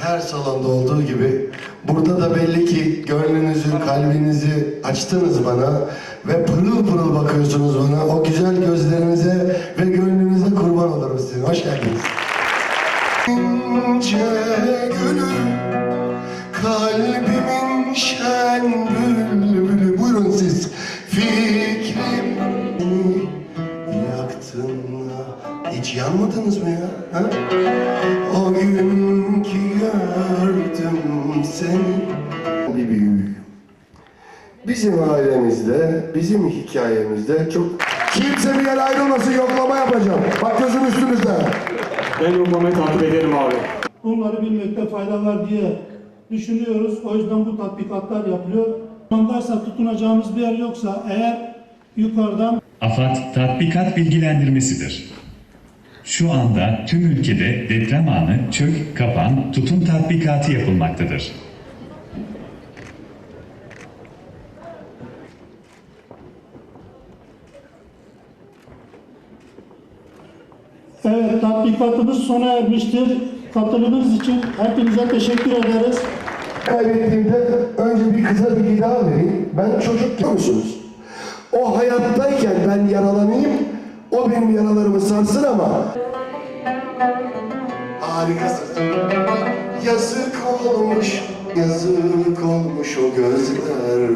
her salonda olduğu gibi burada da belli ki gönlünüzü, kalbinizi açtınız bana ve pırıl pırıl bakıyorsunuz bana. O güzel gözlerinize ve gönlünüze kurban olurum sizin. Hoş geldiniz. İnce gülüm, kalbimin şen bülbülü. Buyurun siz. Fikrimi yaktın. Hiç yanmadınız mı ya? Ha? Seni. Bir büyük. Bizim ailemizde, bizim hikayemizde çok... Kimse bir yere ayrılmasın, yoklama yapacağım. Bak gözüm üstünüzde. Ben yoklamayı takip ederim abi. Bunları bilmekte fayda var diye düşünüyoruz. O yüzden bu tatbikatlar yapılıyor. Varsa tutunacağımız bir yer yoksa eğer yukarıdan AFAD tatbikat bilgilendirmesidir. Şu anda tüm ülkede deprem anı çök, kapan, tutun tatbikatı yapılmaktadır. Evet tatbikatımız sona ermiştir. Katılımınız için hepinize teşekkür ederiz. Kaybettiğimde önce bir kısa bilgi daha vereyim. Ben çocuk musunuz? O hayattayken ben yaralanayım, o benim yaralarımı sarsın ama... Harikasın. Yazık olmuş, yazık olmuş o gözler